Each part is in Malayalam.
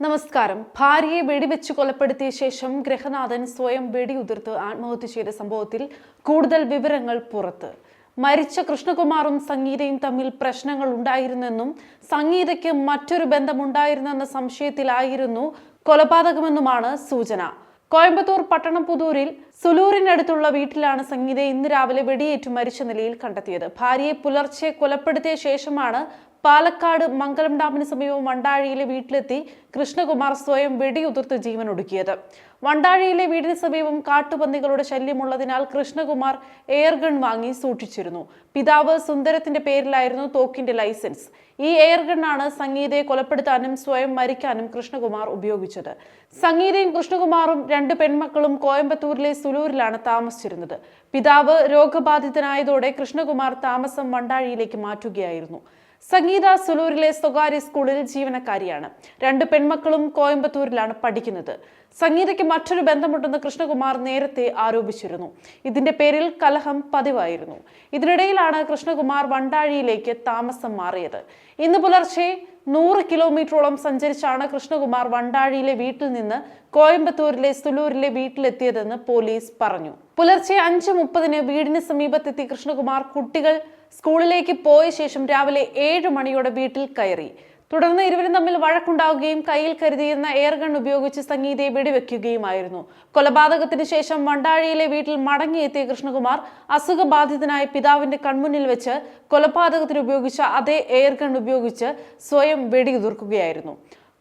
നമസ്കാരം. ഭാര്യയെ വെടിവെച്ച് കൊലപ്പെടുത്തിയ ശേഷം ഗൃഹനാഥൻ സ്വയം വെടിയുതിർത്ത് ആത്മഹത്യ ചെയ്ത സംഭവത്തിൽ കൂടുതൽ വിവരങ്ങൾ പുറത്ത്. മരിച്ച കൃഷ്ണകുമാറും സംഗീതയും തമ്മിൽ പ്രശ്നങ്ങൾ ഉണ്ടായിരുന്നെന്നും സംഗീതയ്ക്ക് മറ്റൊരു ബന്ധമുണ്ടായിരുന്നെന്ന സംശയത്തിലായിരുന്നു കൊലപാതകമെന്നുമാണ് സൂചന. കോയമ്പത്തൂർ പട്ടണംപുതൂരിൽ സുലൂരിനടുത്തുള്ള വീട്ടിലാണ് സംഗീത ഇന്ന് രാവിലെ വെടിയേറ്റ് മരിച്ച നിലയിൽ കണ്ടെത്തിയത്. ഭാര്യയെ പുലർച്ചെ കൊലപ്പെടുത്തിയ ശേഷമാണ് പാലക്കാട് മംഗലം ഡാമിന് സമീപം വണ്ടാഴിയിലെ വീട്ടിലെത്തി കൃഷ്ണകുമാർ സ്വയം വെടിയുതിർത്ത് ജീവൻ ഒടുക്കിയത് വണ്ടാഴിയിലെ വീടിന് സമീപം കാട്ടുപന്നികളുടെ ശല്യമുള്ളതിനാൽ കൃഷ്ണകുമാർ എയർഗൺ വാങ്ങി സൂക്ഷിച്ചിരുന്നു. പിതാവ് സുന്ദരത്തിന്റെ പേരിലായിരുന്നു തോക്കിന്റെ ലൈസൻസ്. ഈ എയർഗണ്ണാണ് സംഗീതയെ കൊലപ്പെടുത്താനും സ്വയം മരിക്കാനും കൃഷ്ണകുമാർ ഉപയോഗിച്ചത്. സംഗീതയും കൃഷ്ണകുമാറും രണ്ട് പെൺമക്കളും കോയമ്പത്തൂരിലെ സുലൂരിലാണ് താമസിച്ചിരുന്നത്. പിതാവ് രോഗബാധിതനായതോടെ കൃഷ്ണകുമാർ താമസം വണ്ടാഴിയിലേക്ക് മാറ്റുകയായിരുന്നു. സംഗീത സുലൂരിലെ സ്വകാര്യ സ്കൂളിൽ ജീവനക്കാരിയാണ്. രണ്ട് പെൺമക്കളും കോയമ്പത്തൂരിലാണ് പഠിക്കുന്നത്. സംഗീതയ്ക്ക് മറ്റൊരു ബന്ധമുണ്ടെന്ന് കൃഷ്ണകുമാർ നേരത്തെ ആരോപിച്ചിരുന്നു. ഇതിന്റെ പേരിൽ കലഹം പതിവായിരുന്നു. ഇതിനിടയിലാണ് കൃഷ്ണകുമാർ വണ്ടാഴിയിലേക്ക് താമസം മാറിയത്. ഇന്ന് പുലർച്ചെ നൂറ് കിലോമീറ്ററോളം സഞ്ചരിച്ചാണ് കൃഷ്ണകുമാർ വണ്ടാഴിയിലെ വീട്ടിൽ നിന്ന് കോയമ്പത്തൂരിലെ സുലൂരിലെ വീട്ടിലെത്തിയതെന്ന് പോലീസ് പറഞ്ഞു. പുലർച്ചെ അഞ്ച് മുപ്പതിന് വീടിന് സമീപത്തെത്തി കൃഷ്ണകുമാർ കുട്ടികൾ സ്കൂളിലേക്ക് പോയ ശേഷം രാവിലെ ഏഴ് മണിയോടെ വീട്ടിൽ കയറി. തുടർന്ന് ഇരുവരും തമ്മിൽ വഴക്കുണ്ടാവുകയും കയ്യിൽ കരുതിയിരുന്ന എയർഗൺ ഉപയോഗിച്ച് സംഗീതയെ വെടിവെക്കുകയുമായിരുന്നു. കൊലപാതകത്തിന് ശേഷം വണ്ടാഴിയിലെ വീട്ടിൽ മടങ്ങിയെത്തിയ കൃഷ്ണകുമാർ അസുഖബാധിതനായ പിതാവിന്റെ കൺമുന്നിൽ വെച്ച് കൊലപാതകത്തിന് ഉപയോഗിച്ച അതേ എയർഗൺ ഉപയോഗിച്ച് സ്വയം വെടിയുതിർക്കുകയായിരുന്നു.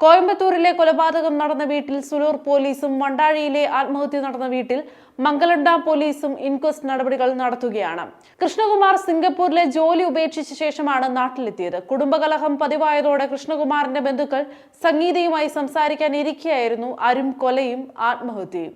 കോയമ്പത്തൂരിലെ കൊലപാതകം നടന്ന വീട്ടിൽ സുലൂർ പോലീസും മണ്ടാഴിയിലെ ആത്മഹത്യ നടന്ന വീട്ടിൽ മംഗലണ്ട പോലീസും ഇൻക്വസ്റ്റ് നടപടികൾ നടത്തുകയാണ്. കൃഷ്ണകുമാർ സിംഗപ്പൂരിലെ ജോലി ഉപേക്ഷിച്ച ശേഷമാണ് നാട്ടിലെത്തിയത്. കുടുംബകലഹം പതിവായതോടെ കൃഷ്ണകുമാറിന്റെ ബന്ധുക്കൾ സംഗീതയുമായി സംസാരിക്കാൻ ഇരിക്കുകയായിരുന്നു അരും കൊലയും ആത്മഹത്യയും.